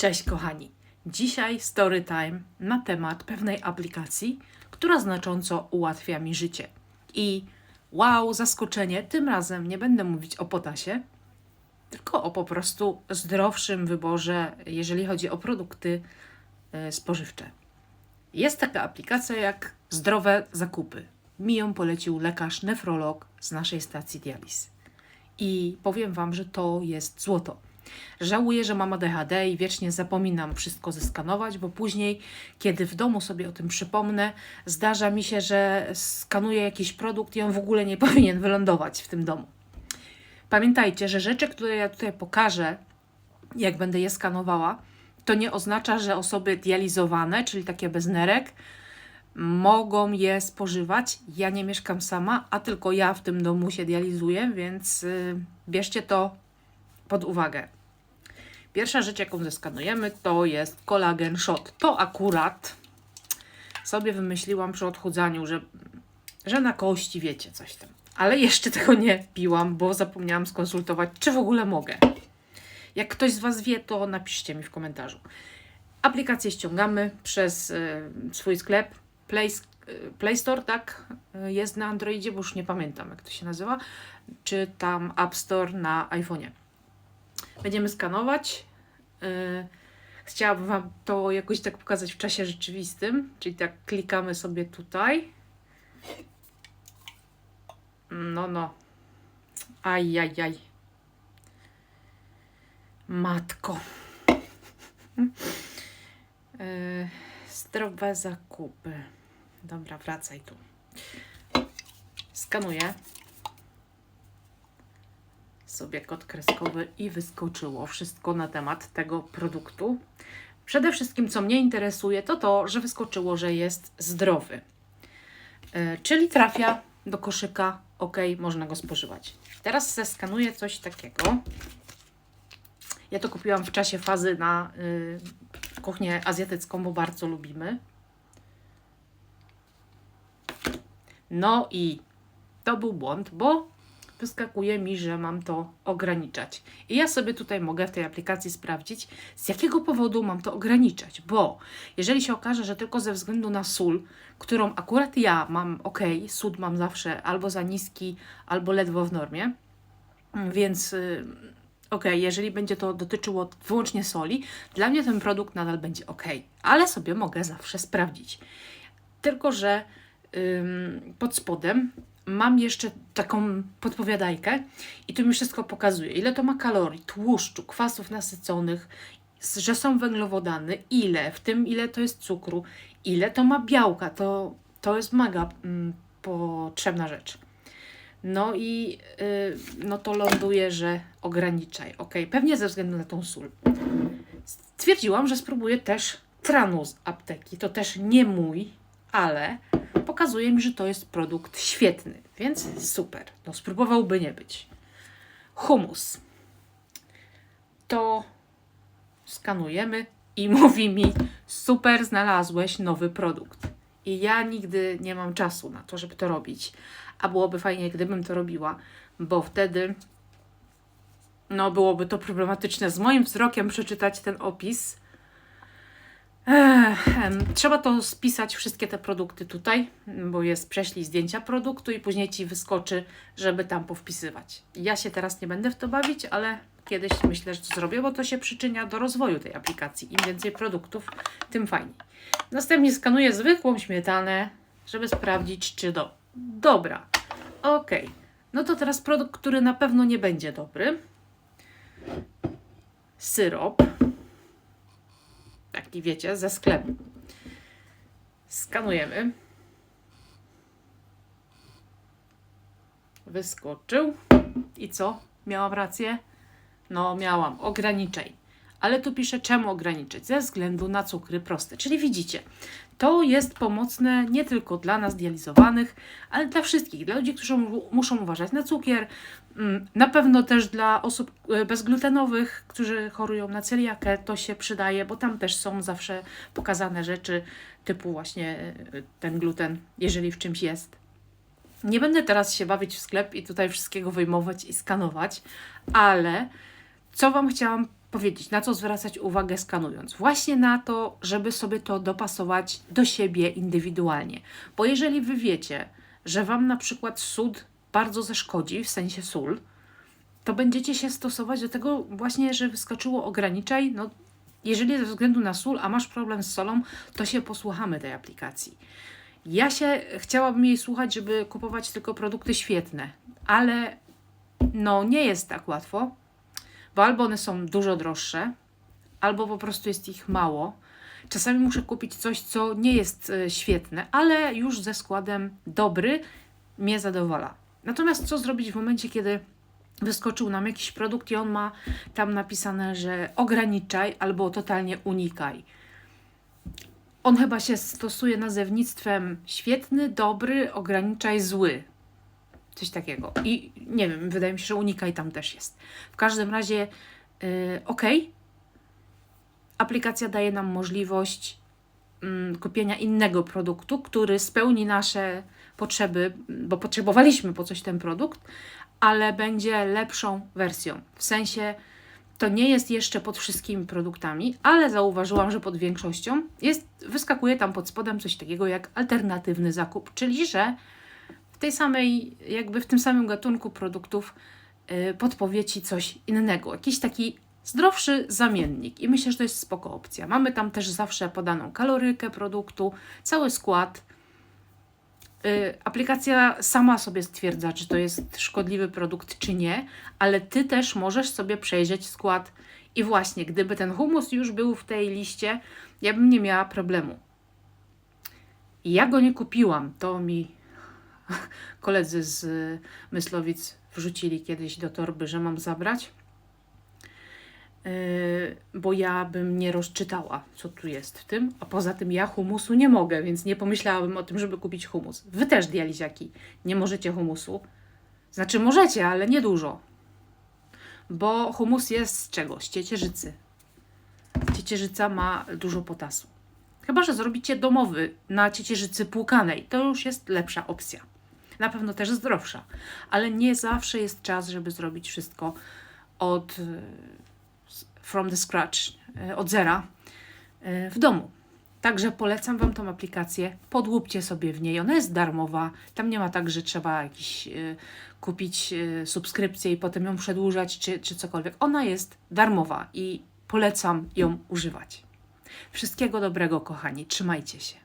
Cześć kochani. Dzisiaj story time na temat pewnej aplikacji, która znacząco ułatwia mi życie. I wow, zaskoczenie, tym razem nie będę mówić o potasie, tylko o po prostu zdrowszym wyborze, jeżeli chodzi o produkty e, spożywcze. Jest taka aplikacja jak Zdrowe Zakupy. Mi ją polecił lekarz nefrolog z naszej stacji dializ. I powiem Wam, że to jest złoto. Żałuję, że mam ADHD i wiecznie zapominam wszystko zeskanować, bo później, kiedy w domu sobie o tym przypomnę, zdarza mi się, że skanuję jakiś produkt i on w ogóle nie powinien wylądować w tym domu. Pamiętajcie, że rzeczy, które ja tutaj pokażę, jak będę je skanowała, to nie oznacza, że osoby dializowane, czyli takie bez nerek, mogą je spożywać. Ja nie mieszkam sama, a tylko ja w tym domu się dializuję, więc y, bierzcie to pod uwagę. Pierwsza rzecz, jaką zeskanujemy, to jest kolagen shot. To akurat sobie wymyśliłam przy odchudzaniu, że, że na kości wiecie coś tam. Ale jeszcze tego nie piłam, bo zapomniałam skonsultować, czy w ogóle mogę. Jak ktoś z Was wie, to napiszcie mi w komentarzu. Aplikację ściągamy przez y, swój sklep Play, y, Play Store, tak? Y, jest na Androidzie, bo już nie pamiętam, jak to się nazywa. Czy tam App Store na iPhone'ie. Będziemy skanować. Yy, chciałabym Wam to jakoś tak pokazać w czasie rzeczywistym, czyli tak klikamy sobie tutaj. No, no. Aj, aj, aj. Matko. Yy, zdrowe zakupy. Dobra, wracaj tu. Skanuję sobie kod kreskowy i wyskoczyło wszystko na temat tego produktu. Przede wszystkim, co mnie interesuje, to to, że wyskoczyło, że jest zdrowy. Yy, czyli trafia do koszyka, ok, można go spożywać. Teraz zeskanuję coś takiego. Ja to kupiłam w czasie fazy na yy, kuchnię azjatycką, bo bardzo lubimy. No i to był błąd, bo wyskakuje mi, że mam to ograniczać. I ja sobie tutaj mogę w tej aplikacji sprawdzić, z jakiego powodu mam to ograniczać, bo jeżeli się okaże, że tylko ze względu na sól, którą akurat ja mam ok, sód mam zawsze albo za niski, albo ledwo w normie, więc y, ok, jeżeli będzie to dotyczyło wyłącznie soli, dla mnie ten produkt nadal będzie ok, ale sobie mogę zawsze sprawdzić. Tylko, że pod spodem mam jeszcze taką podpowiadajkę i tu mi wszystko pokazuje, ile to ma kalorii, tłuszczu, kwasów nasyconych, że są węglowodany, ile, w tym ile to jest cukru, ile to ma białka, to, to jest mega mm, potrzebna rzecz. No i y, no to ląduje, że ograniczaj. Ok, pewnie ze względu na tą sól. Stwierdziłam, że spróbuję też tranu z apteki. To też nie mój, ale pokazuje mi, że to jest produkt świetny, więc super. No spróbowałby nie być. Humus. To skanujemy i mówi mi, super, znalazłeś nowy produkt. I ja nigdy nie mam czasu na to, żeby to robić. A byłoby fajnie, gdybym to robiła, bo wtedy no byłoby to problematyczne z moim wzrokiem przeczytać ten opis. Trzeba to spisać, wszystkie te produkty tutaj, bo jest prześlij zdjęcia produktu i później Ci wyskoczy, żeby tam powpisywać. Ja się teraz nie będę w to bawić, ale kiedyś myślę, że to zrobię, bo to się przyczynia do rozwoju tej aplikacji. Im więcej produktów, tym fajniej. Następnie skanuję zwykłą śmietanę, żeby sprawdzić, czy do. Dobra, ok. No to teraz produkt, który na pewno nie będzie dobry. Syrop taki wiecie, ze sklepu. Skanujemy. Wyskoczył. I co? Miałam rację? No, miałam. Ograniczaj. Ale tu pisze, czemu ograniczyć? Ze względu na cukry proste. Czyli widzicie, to jest pomocne nie tylko dla nas dializowanych, ale dla wszystkich. Dla ludzi, którzy mu- muszą uważać na cukier. mm, Na pewno też dla osób e, bezglutenowych, którzy chorują na celiakę, to się przydaje, bo tam też są zawsze pokazane rzeczy typu właśnie e, ten gluten, jeżeli w czymś jest. Nie będę teraz się bawić w sklep i tutaj wszystkiego wyjmować i skanować, ale co Wam chciałam powiedzieć, na co zwracać uwagę skanując? Właśnie na to, żeby sobie to dopasować do siebie indywidualnie. Bo jeżeli wy wiecie, że wam na przykład sód bardzo zaszkodzi, w sensie sól, to będziecie się stosować do tego właśnie, że wyskoczyło ograniczaj. No, jeżeli ze względu na sól, a masz problem z solą, to się posłuchamy tej aplikacji. Ja się chciałabym jej słuchać, żeby kupować tylko produkty świetne, ale no nie jest tak łatwo, bo albo one są dużo droższe, albo po prostu jest ich mało. Czasami muszę kupić coś, co nie jest e, świetne, ale już ze składem dobry mnie zadowala. Natomiast co zrobić w momencie, kiedy wyskoczył nam jakiś produkt i on ma tam napisane, że ograniczaj albo totalnie unikaj. On chyba się stosuje nazewnictwem świetny, dobry, ograniczaj, zły. Coś takiego. I nie wiem, wydaje mi się, że unikaj tam też jest. W każdym razie, yy, ok. Aplikacja daje nam możliwość mm, kupienia innego produktu, który spełni nasze potrzeby, bo potrzebowaliśmy po coś ten produkt, ale będzie lepszą wersją. W sensie to nie jest jeszcze pod wszystkimi produktami, ale zauważyłam, że pod większością jest, wyskakuje tam pod spodem coś takiego jak alternatywny zakup, czyli że tej samej, jakby w tym samym gatunku produktów yy, podpowie ci coś innego, jakiś taki zdrowszy zamiennik i myślę, że to jest spoko opcja. Mamy tam też zawsze podaną kalorykę produktu, cały skład. Y, aplikacja sama sobie stwierdza, czy to jest szkodliwy produkt, czy nie, ale ty też możesz sobie przejrzeć skład. I właśnie, gdyby ten humus już był w tej liście, ja bym nie miała problemu. Ja go nie kupiłam, to mi koledzy z Myslowic wrzucili kiedyś do torby, że mam zabrać. Yy, bo ja bym nie rozczytała, co tu jest w tym, a poza tym ja humusu nie mogę, więc nie pomyślałabym o tym, żeby kupić humus. Wy też, dializiaki, nie możecie humusu. Znaczy możecie, ale nie dużo. Bo humus jest z czego? Z ciecierzycy. Ciecierzyca ma dużo potasu. Chyba, że zrobicie domowy na ciecierzycy płukanej. To już jest lepsza opcja. Na pewno też zdrowsza. Ale nie zawsze jest czas, żeby zrobić wszystko od from the scratch, e, od zera e, w domu. Także polecam Wam tą aplikację. Podłupcie sobie w niej. Ona jest darmowa. Tam nie ma tak, że trzeba jakiś e, kupić subskrypcję i potem ją przedłużać, czy, czy cokolwiek. Ona jest darmowa i polecam ją używać. Wszystkiego dobrego, kochani. Trzymajcie się.